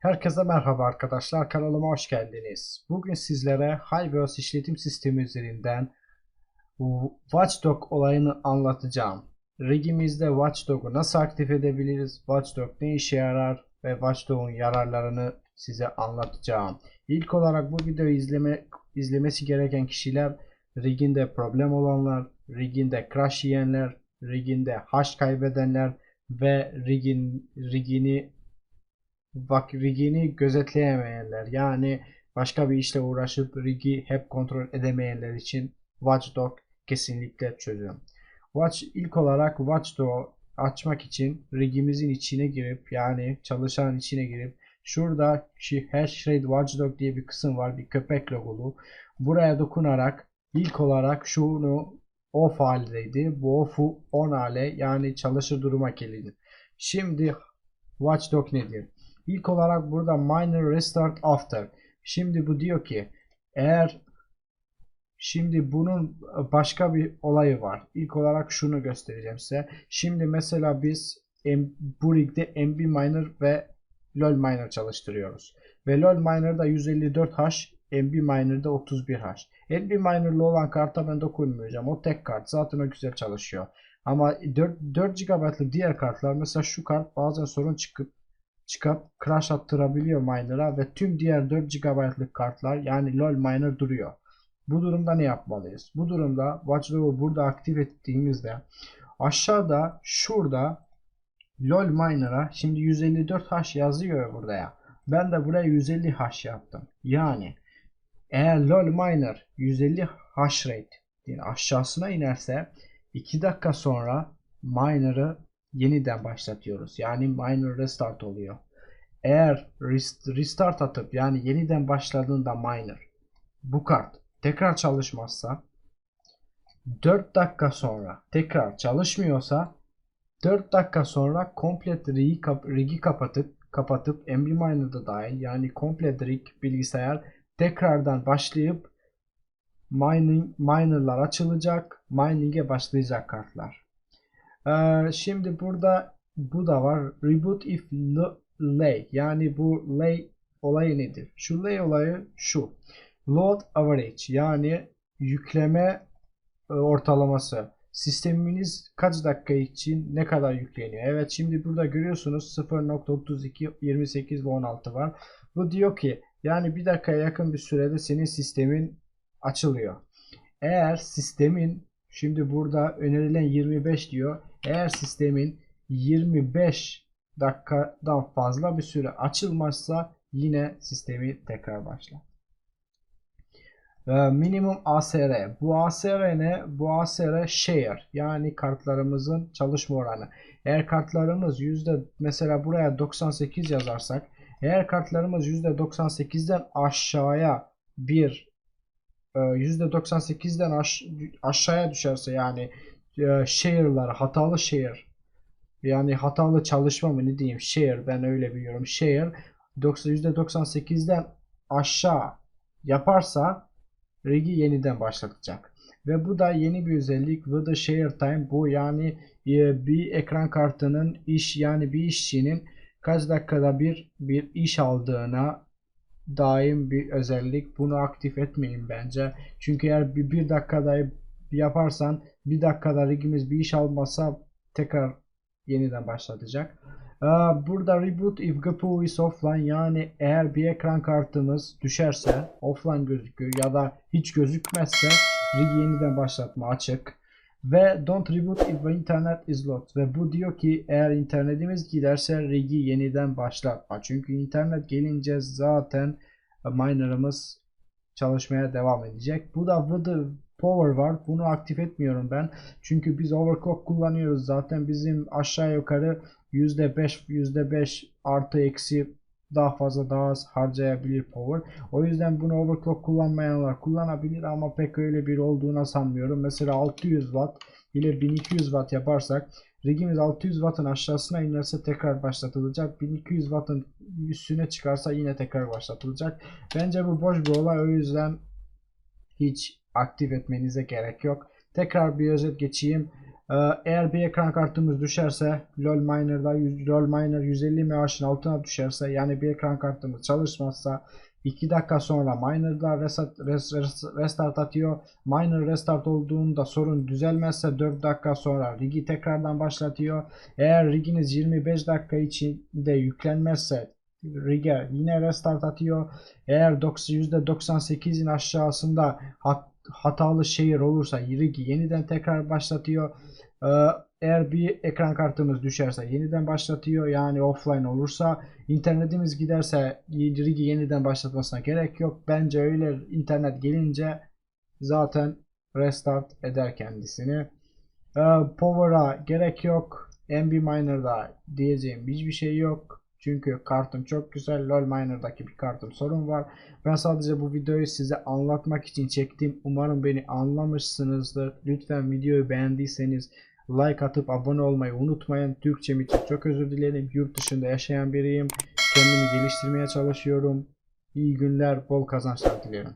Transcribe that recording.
Herkese merhaba arkadaşlar kanalıma hoş geldiniz. Bugün sizlere HiVios işletim sistemi üzerinden Watchdog olayını anlatacağım. Rigimizde Watchdog'u nasıl aktif edebiliriz? Watchdog ne işe yarar? Ve Watchdog'un yararlarını size anlatacağım. İlk olarak bu videoyu izleme, izlemesi gereken kişiler riginde problem olanlar, riginde crash yiyenler, riginde hash kaybedenler ve rigin, rigini bak rigini gözetleyemeyenler yani başka bir işle uğraşıp rigi hep kontrol edemeyenler için Watchdog kesinlikle çözüm. Watch ilk olarak Watchdog açmak için rigimizin içine girip yani çalışan içine girip şurada hashrate watchdog diye bir kısım var bir köpek logolu. Buraya dokunarak ilk olarak şunu off haldeydi. Bu off'u on hale yani çalışır duruma geldi. Şimdi watchdog nedir? İlk olarak burada minor restart after. Şimdi bu diyor ki eğer şimdi bunun başka bir olayı var. İlk olarak şunu göstereceğim size. Şimdi mesela biz bu rigde MB minor ve LOL minor çalıştırıyoruz. Ve LOL minor'da 154H, MB minor'da 31H. MB minor'lı olan karta ben dokunmayacağım. O tek kart. Zaten o güzel çalışıyor. Ama 4, 4 GB'lık diğer kartlar mesela şu kart bazen sorun çıkıp çıkıp crash attırabiliyor miner'a ve tüm diğer 4 GB'lık kartlar yani LoL miner duruyor. Bu durumda ne yapmalıyız? Bu durumda Watchdog'u burada aktif ettiğimizde aşağıda şurada LoL miner'a şimdi 154H yazıyor burada ya. Ben de buraya 150H yaptım. Yani eğer LoL miner 150 hash rate yani aşağısına inerse 2 dakika sonra miner'ı yeniden başlatıyoruz. Yani miner restart oluyor. Eğer restart atıp yani yeniden başladığında miner bu kart tekrar çalışmazsa 4 dakika sonra tekrar çalışmıyorsa 4 dakika sonra komple rigi, kap rigi kapatıp kapatıp MB Miner'da dahil yani komple rig bilgisayar tekrardan başlayıp mining miner'lar açılacak. Mining'e başlayacak kartlar. Ee, şimdi burada bu da var. Reboot if lay. Yani bu lay olayı nedir? Şu lay olayı şu. Load average yani yükleme e, ortalaması. Sisteminiz kaç dakika için ne kadar yükleniyor? Evet şimdi burada görüyorsunuz 0.32, 28 ve 16 var. Bu diyor ki yani bir dakikaya yakın bir sürede senin sistemin açılıyor. Eğer sistemin şimdi burada önerilen 25 diyor. Eğer sistemin 25 dakikadan fazla bir süre açılmazsa yine sistemi tekrar başlar. Ee, minimum ASR. Bu ASR ne? Bu ASR share yani kartlarımızın çalışma oranı. Eğer kartlarımız yüzde mesela buraya 98 yazarsak eğer kartlarımız %98'den aşağıya bir %98'den e, aş aşağıya düşerse yani share'lar hatalı share yani hatalı çalışma mı ne diyeyim share ben öyle biliyorum share %98'den aşağı yaparsa rigi yeniden başlatacak. Ve bu da yeni bir özellik. Bu da share time. Bu yani e, bir ekran kartının iş yani bir işçinin kaç dakikada bir bir iş aldığına daim bir özellik. Bunu aktif etmeyin bence. Çünkü eğer bir, bir dakikada yaparsan bir dakikada rigimiz bir iş almasa tekrar yeniden başlatacak. Ee, burada reboot if GPU is offline yani eğer bir ekran kartımız düşerse offline gözüküyor ya da hiç gözükmezse rig yeniden başlatma açık. Ve don't reboot if internet is lost. Ve bu diyor ki eğer internetimiz giderse rigi yeniden başlatma. Çünkü internet gelince zaten miner'ımız çalışmaya devam edecek. Bu da power var. Bunu aktif etmiyorum ben. Çünkü biz overclock kullanıyoruz. Zaten bizim aşağı yukarı %5 %5 artı eksi daha fazla daha az harcayabilir power. O yüzden bunu overclock kullanmayanlar kullanabilir ama pek öyle bir olduğuna sanmıyorum. Mesela 600 watt ile 1200 watt yaparsak rigimiz 600 wattın aşağısına inerse tekrar başlatılacak. 1200 wattın üstüne çıkarsa yine tekrar başlatılacak. Bence bu boş bir olay o yüzden hiç aktif etmenize gerek yok. Tekrar bir özet geçeyim. Ee, eğer bir ekran kartımız düşerse LoL Miner'da LoL Miner 150 MHz'ın altına düşerse yani bir ekran kartımız çalışmazsa 2 dakika sonra Miner'da reset, res- res- restart atıyor. Miner restart olduğunda sorun düzelmezse 4 dakika sonra rigi tekrardan başlatıyor. Eğer riginiz 25 dakika içinde yüklenmezse rig'e yine restart atıyor. Eğer 90 %98'in aşağısında hat- hatalı şehir olursa rigi yeniden tekrar başlatıyor. Ee, Eğer bir ekran kartımız düşerse yeniden başlatıyor. Yani offline olursa internetimiz giderse rigi yeniden başlatmasına gerek yok. Bence öyle internet gelince zaten restart eder kendisini. Ee, Power'a gerek yok. MB Miner'da diyeceğim hiçbir şey yok. Çünkü kartım çok güzel. LoL Miner'daki bir kartım sorun var. Ben sadece bu videoyu size anlatmak için çektim. Umarım beni anlamışsınızdır. Lütfen videoyu beğendiyseniz like atıp abone olmayı unutmayın. Türkçem için çok özür dilerim. Yurt dışında yaşayan biriyim. Kendimi geliştirmeye çalışıyorum. İyi günler, bol kazançlar dilerim.